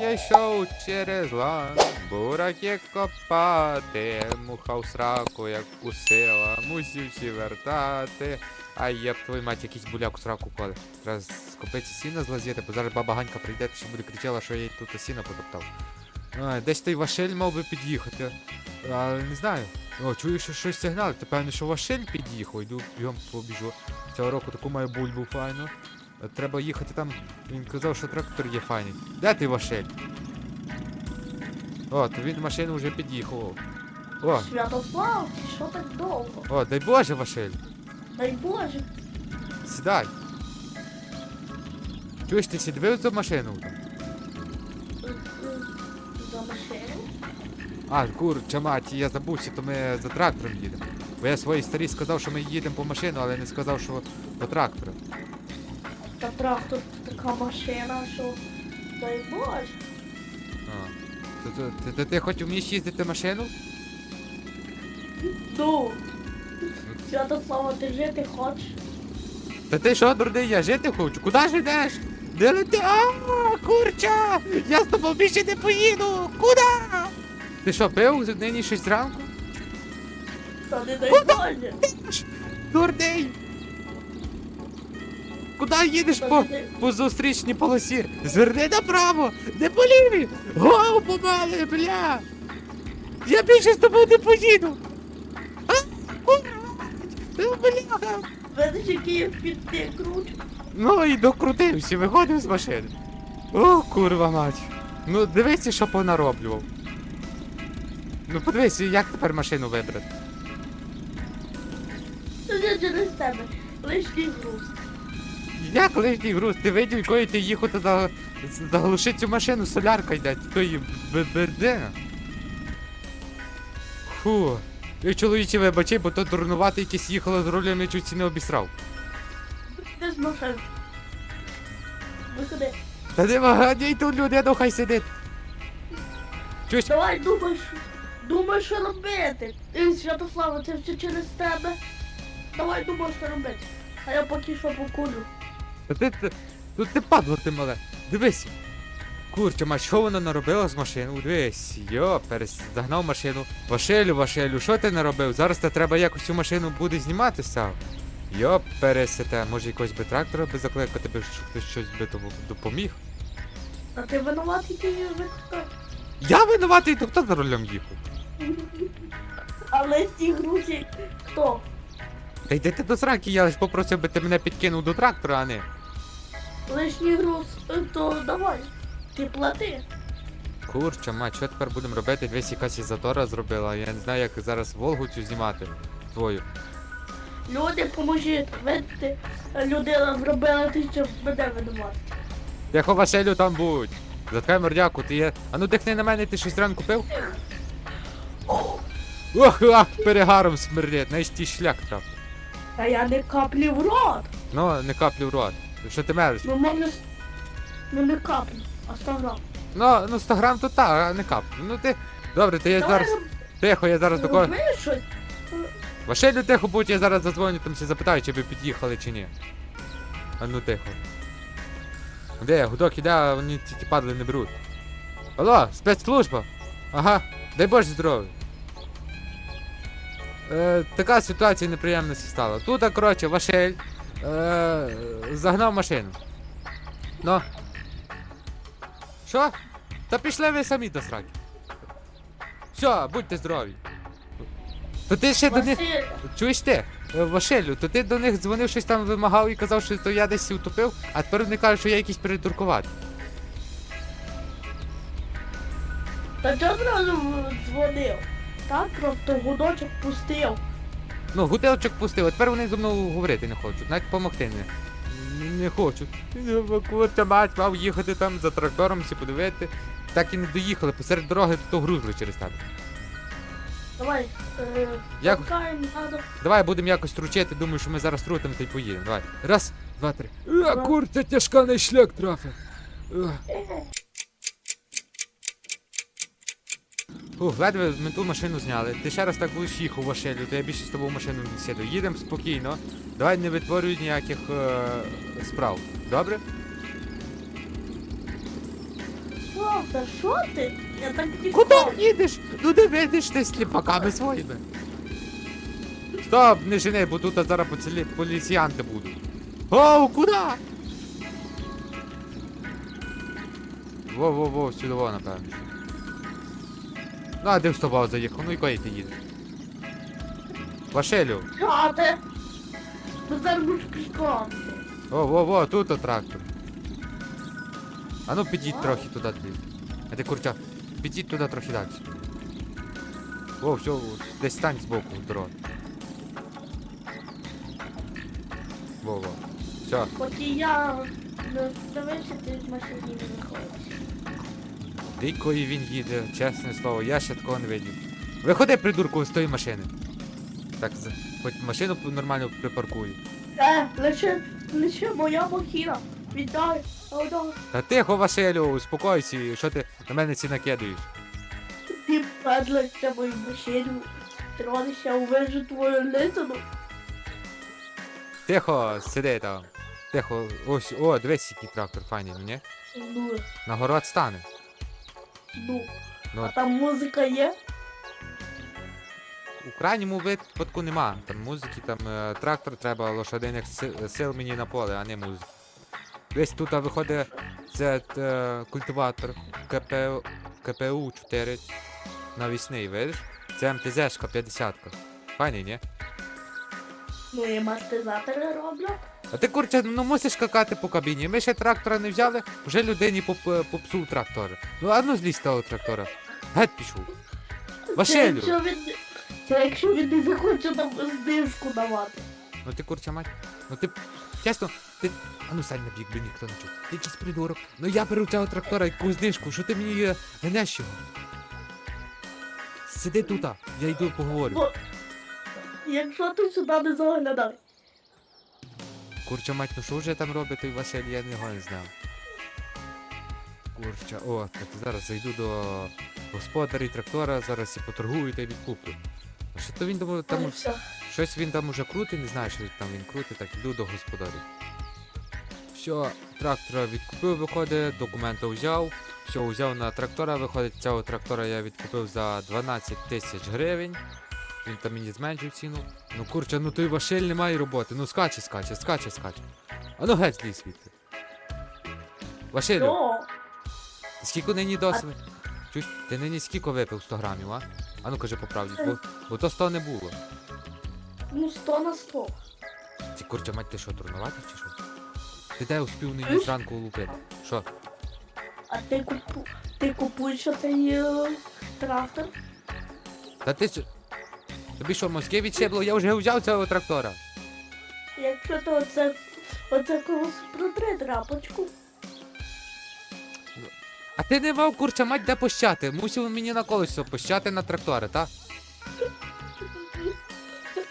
я йшов через лан, бураки копати, муха в сраку як кусила, мусів всі вертати. Ай, я б твою мать, якийсь буляк у сраку коле. Треба скопити сіна злазити, бо зараз баба Ганька прийде, ще буде кричала, що я їй тут сіна потоптав. А, десь той Вашель мав би під'їхати. Але не знаю. О, чую, що щось сигнал. То певно, що Вашель під'їхав. Йду бігом побіжу. Цього року таку маю бульбу файну. Треба їхати там. Він казав, що трактор є файний. Де ти Вашель? О, то він машину вже під'їхав. О, Святослав, ти що так довго? о, дай Боже, Вашель. Дай Боже. Сідай. Чуєш, ти сі дивив за машину? За машину? А, курча мать, я забувся, то ми за трактором їдемо. Бо я своїй старій сказав, що ми їдемо по машину, але не сказав, що по трактору. Та трактор така машина, що дай Боже. А. То, то, ти, ти, ти хоч вмієш їздити машину? Ну. Святослава, ти жити хочеш? Та ти що, дурний, я жити хочу? Куди ж йдеш? Де лети? А, курча! Я з тобою більше не поїду! Куди? Ти що, пив нині щось зранку? Та не дай Боже. Дурний! Куди їдеш по, по зустрічній полосі? Зверни направо! Не по лівій! Гоу помали, бля! Я більше з тобою не поїду! А? Бля! Видиш, який я підти крут? Ну і докрутився, виходив з машини. О, курва мать. Ну дивися, що понароблював. Ну подивися, як тепер машину вибрати. Це через тебе. Лишній груз. Як лишній груз, ти видів, якою ти їхав та заглуши цю машину, солярка йде, тої бедена. Фу. І чоловічі вибачай, бо то дурнувати якесь їхало з рулем, я чуть не обісрав. Де з машин? Виходи. Та не ваганяй ту людину, хай сидить. Чуєш? Давай думай, що, думай, що робити. Ти, Святослава, це все через тебе. Давай думай, що робити. А я поки що покурю. Та ти, ти, тут ти падло ти мале. Дивись. Курча, ма, що вона наробила з машиною? Дивись, йо, перес... загнав машину. Вашелю, Вашелю, що ти наробив? Зараз те треба якось цю машину буде знімати сам. Йо, пересете, може якогось би трактора би закликати, би, щоб хтось щось би тому допоміг. А ти винуватий ти її викликав. Я винуватий, то хто за рулем їхав? Але ці грузі хто? Та йди ти до сраки, я лиш попросив би ти мене підкинув до трактора, а не. Лишній груз, то давай. Ти плати. Курча, ма, що тепер будемо робити? Дивись, якась із затора зробила. Я не знаю, як зараз Волгу цю знімати. Твою. Люди, поможіть. Видите, людина зробила ти, щоб мене винувати. Тихо, Василю, там будь. Заткай мордяку, ти є. А ну дихни на мене, ти щось зранку пив? Ох, ах, перегаром смердить, навіть ті шлях трав. Та я не каплі в рот. Ну, не каплю в рот. Що ти мелиш? Ну, може, с- ну не каплі, а 100 грам. Ну, ну 100 грам то так, а не каплю. Ну ти. Добре, то я зараз. Тихо, я зараз до кого. Розумієш, Василю, тихо будь, я зараз задзвоню, там всі запитаю, чи ви під'їхали чи ні. А ну тихо. Де, гудок іде, а вони ці ті падли не беруть. Алло, спецслужба? Ага, дай Боже здоров'я. Е, така ситуація неприємності стала. Тут, коротше, Вашель е, загнав машину. Ну. Що? Та пішли ви самі до сраки. Все, будьте здорові. То ти ще до них. Чуєш ти, е, Вашелю, то ти до них дзвонив, щось там вимагав і казав, що то я десь утопив, а тепер вони кажуть, що я якийсь придуркуватий. та чого зразу дзвонив? Так, просто гудочок пустив. Ну, гуделчик пустив, а тепер вони зі мною говорити не хочуть, навіть допомогти не. Не, хочуть. Курця мать мав їхати там за трактором всі подивити. Так і не доїхали, посеред дороги то грузли через тебе. Давай, е, Як- шукаємо, надо. Давай будемо якось тручити, думаю, що ми зараз трутимо та й поїдемо. Давай. Раз, два, три. А, курця тяжка на шлях трафив. Ух, ледве ми ту машину зняли. Ти ще раз так будеш їхав Вашелю, то я більше з тобою в машину не сіду. Їдемо спокійно. Давай не витворюй ніяких е, справ. Добре? О, Та що ти? Я так Куди їдеш? Ну не видиш ти сліпаками своїми. Стоп, не жени, бо тут зараз поцілі... поліціянти будуть. Оу, куди? Во-во-во, сюди во, напевно. Ну, а де в стобав заїхав? Ну і куди ти їдеш? Вашелю. Що ти? Ну зараз будеш пішком. О, во, во, тут о трактор. А ну підіть трохи туди тобі. А ти курча, підіть туди трохи далі. О, все, десь стань збоку дорога. Во, во. Все, Хоч і я не дивився, ти з машини не виходиш. Дикої він їде, чесне слово, я ще такого не видів. Виходи, придурку, з тої машини. Так, хоч машину нормально припаркую. Е, лише, лише моя махіна. Віддай, отдай. Та тихо, Василю, успокойся, що ти на мене ці накидуєш? Ти падлася мою машину. Тронешся, увижу твою лисину. Тихо, сиди там. Тихо, ось, о, дивись, який трактор файний, ну ні? Ну, На город стане. Ну. Ну, А там музика є? у крайньому випадку нема. Там музики, там е, трактор треба лошадиних си- сил мені на поле, а не музики. Десь тут а, виходить це е, культиватор КП, КПУ 4 навісний, видиш? Це МТЗшка 50. Файний, ні? Ну і мастизатори роблять. А ти курча, ну мусиш какати по кабіні. Ми ще трактора не взяли, вже людині поп, попсув трактор. Ну а ну злізь того трактора. Геть пішов. Вашелю! якщо він, це якщо він не захоче нам знижку давати. Ну ти курча мать. Ну ти. Чесно, ти. А ну сань на бік, би ніхто не чув. Ти чись придурок. Ну я беру цього трактора якусь знижку, що ти мені е, гнеш його? Сиди тут, я йду поговорю. Бо, якщо ти сюди не заглядай. Курча мать, ну що вже там робить той Василь, я його не знав. Курча, о, так зараз зайду до господарі трактора, зараз і поторгую та й відкуплю. А що то він думав, Там... там все. щось він там уже крутить, не знаю, що там він крутить, так іду до господарів. Все, трактора відкупив, виходить, документи взяв. Все, взяв на трактора, виходить, цього трактора я відкупив за 12 тисяч гривень. Він там мені зменшив ціну. Ну курча, ну той Вашель не має роботи. Ну скаче, скаче, скаче, скаче. А ну геть злізь звідти. Вашелю, Ну, ти скільки нині досвід? Чуєш, ти нині скільки випив 100 грамів, а? А ну кажи по правді, бо, бо то 100 не було. ну 100 на 100. Ці курча мать, ти що, дурнуватий чи що? Ти де успів нині зранку лупити? Що? А ти купу... ти купуєш цей е, трактор? Та ти що? Тобі що, мозки відшибло? Я вже взяв цього трактора. Якщо то оце, оце когось протри трапочку. А ти не мав курча мать де пощати. Мусив мені на колесо пощати на трактори, та?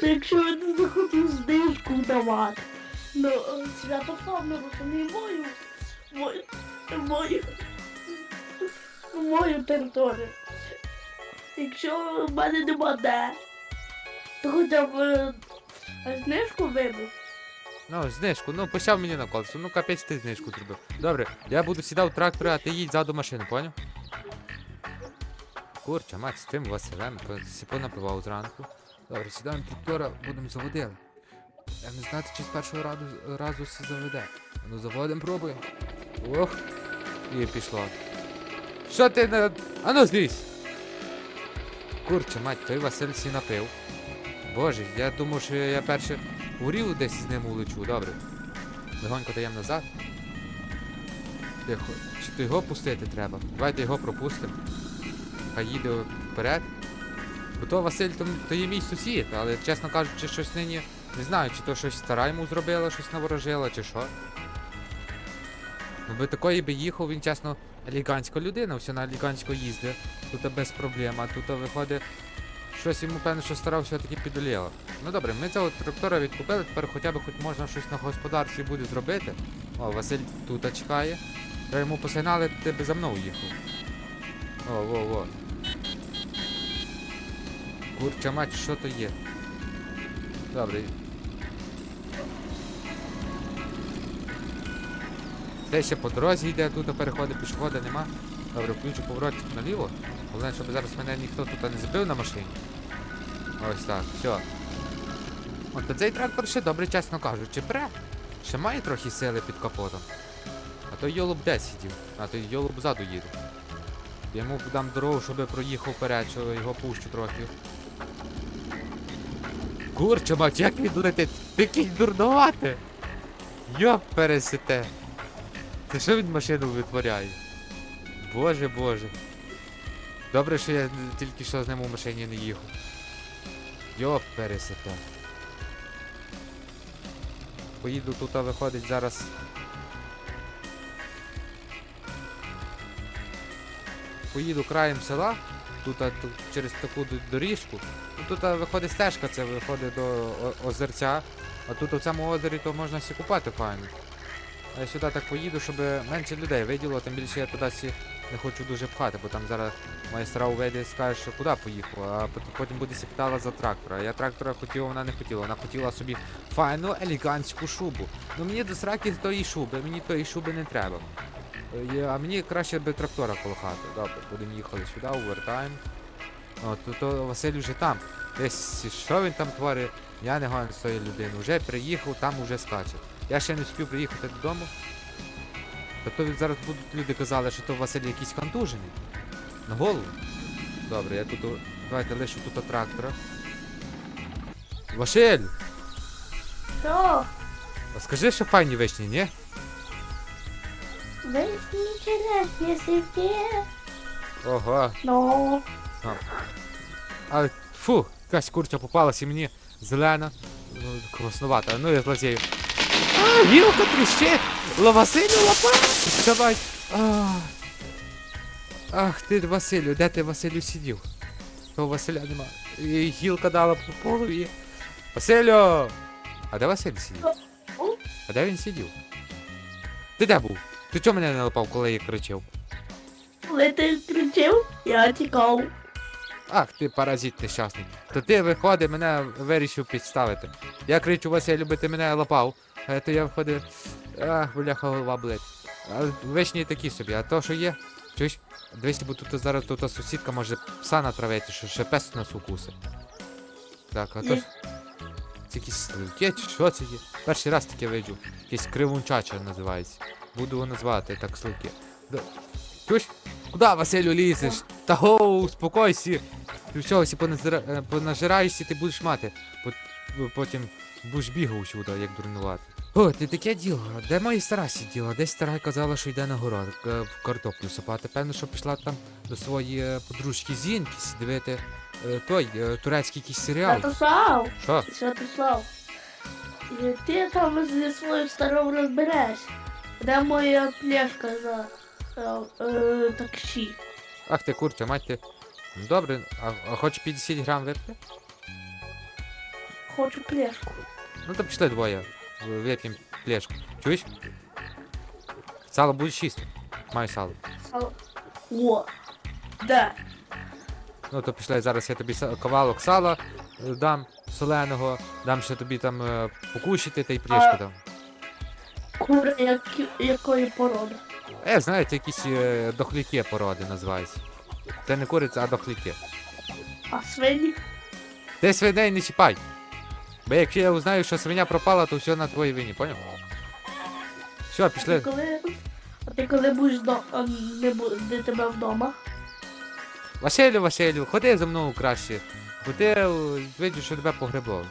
Якщо він не захотів знижку давати. Ну, Святослав не розуміє мою, мою, мою, мою територію. Якщо в мене нема де, б е, знижку вибив. Ну, знижку, ну пощав мені на колесо. Ну капець ти знижку зробив. Добре, я буду сідав в трактори, а ти їдь ззаду машини, поняв? Курча, мать, з тим Василем, си понапивав зранку. Добре, сідаємо трактора, будемо заводили. Я не знати, чи з першого разу, разу все заведе. Ну заводимо, пробуємо. Ох, і пішло. Що ти не. Ану злізь! Курча, мать, той Василь сі напив. Боже, я думав, що я перше урів десь з ним улечу, добре. Легонько даємо назад. Тихо. Чи то його пустити треба? Давайте його пропустимо. Хай їде вперед. Бо то Василь то, то є мій сусід, але чесно кажучи, щось нині. Не знаю, чи то щось стара йому зробила, щось наворожила, чи що. Ну би такої би їхав, він чесно, елегантська людина, все на елегантсько їздить. Тут без проблем, а тут виходить. Щось йому певно, що стара все-таки підоліло. Ну добре, ми цього трактора відкупили, тепер хоча б хоч можна щось на господарстві буде зробити. О, Василь тут чекає. Треба йому посигнали, ти би за мною їхав. О, во, во. Курча мать, що то є? Добре. Те ще по дорозі йде, тут переходи пішоходи нема. Добре, включу поворотик наліво. Головне, щоб зараз мене ніхто тут не збив на машині. Ось так, все. От цей трактор ще добре, чесно кажучи, пре. Ще має трохи сили під капотом. А той йолуб де сидів, а той йолуб ззаду їде. Я йому дам дорогу, щоб проїхав вперед, що його пущу трохи. Курча, мать, як він летить? Ти кінь дурнувати. Йоп пересете. Це що він машину витворяє? Боже боже. Добре, що я тільки що з ним у машині не їхав. Йоп пересете. Поїду тут, а виходить зараз. Поїду краєм села, тут, через таку доріжку. Ну, тут виходить стежка, це виходить до озерця. А тут у цьому озері то можна сі купати файно. А я сюди так поїду, щоб менше людей виділо, тим більше я туди сі не хочу дуже пхати, бо там зараз майстра увейде і скаже, що куди поїхав, а потім буде сі за трактора. Я трактора хотів, вона не хотіла. Вона хотіла собі файну елегантську шубу. Ну мені до сраки тої шуби, мені тої шуби не треба. Е, А мені краще би трактора коло хати. Добре, будемо їхати сюди, увертаємо. О, то, то Василь вже там. Десь що він там творить, я не гоню з тої людини. Вже приїхав, там уже скаче. Я ще не встиг приїхати додому. Та то від- зараз будуть люди казали, що то Василь якийсь контужений. На голову. Добре, я тут. Давайте лишу тут трактора. Василь! Що? А скажи, що файні вишні, ні? Вишні черешні сівки. Ого. Ну, А, фу, якась курча попалась і мені зелена. Ну, Класнувата. Ну я злазею. А, гілка тріщить! Василю лапа! Давай. А. Ах ти, Василю, де ти Василю сидів? То Василя нема. І гілка дала по полу і. Василю! А де Василь сидів? А де він сидів? Ти де був? Ти чого мене не лапав, коли я кричав? коли ти кричив, я тікав. Ах, ти паразит нещасний. То ти виходить, мене вирішив підставити. Я кричу, Василю, би ти мене лапав. А то я виходив. Ах, бляха, голова. А вишні такі собі, а то, що є. Чуєш? Дивись, бо тут зараз тут сусідка може пса натравити, що ще пес нас укуси. Так, а то. Це якісь сливки, чи що це є? Перший раз таке виджу. Якийсь кривунчача називається. Буду його назвати так сливки. Да. Чуєш? Куди, Василю, лізеш? Та гоу, успокойся. Ти всього сі поназира- е, понажираєшся, ти будеш мати. Потім будеш бігав сюди, як дурнувати. О, ти таке діло. Де моя стара сиділа? Десь стара казала, що йде на город в картоплю сапати. Певно, що пішла там до своєї е, подружки Зінки дивити е, той е, турецький якийсь серіал. Святослав, Що? Святослав. Ти там зі своїм старим розбереш. Де моя пляшка за е, е, таксі? Ах ти курча, мать ти. Добре, а, а хочеш 50 грам випити? Хочу пляшку. Ну то пішли двоє. В- Вип'ємо плешку. Чуєш? Сало будеш їсти? Маю сало. Сал- О, де? Ну то пішли, зараз я тобі ковалок сала е, дам соленого, дам ще тобі там е, покушати та й плешку А- дам. Кури які, якої породи? Е, знаєте, якісь е, дохляки породи називаються. Це не куриця, а дохляки. А свині? Ти свиней не чіпай. Бо якщо я узнаю, що свиня пропала, то все на твоїй вині, поняв? Все, А ти пішли. коли, а ти коли будеш до, не буде тебе вдома? Василю, Василю, ходи за мною краще. Бо ти е, видиш, що тебе погребло.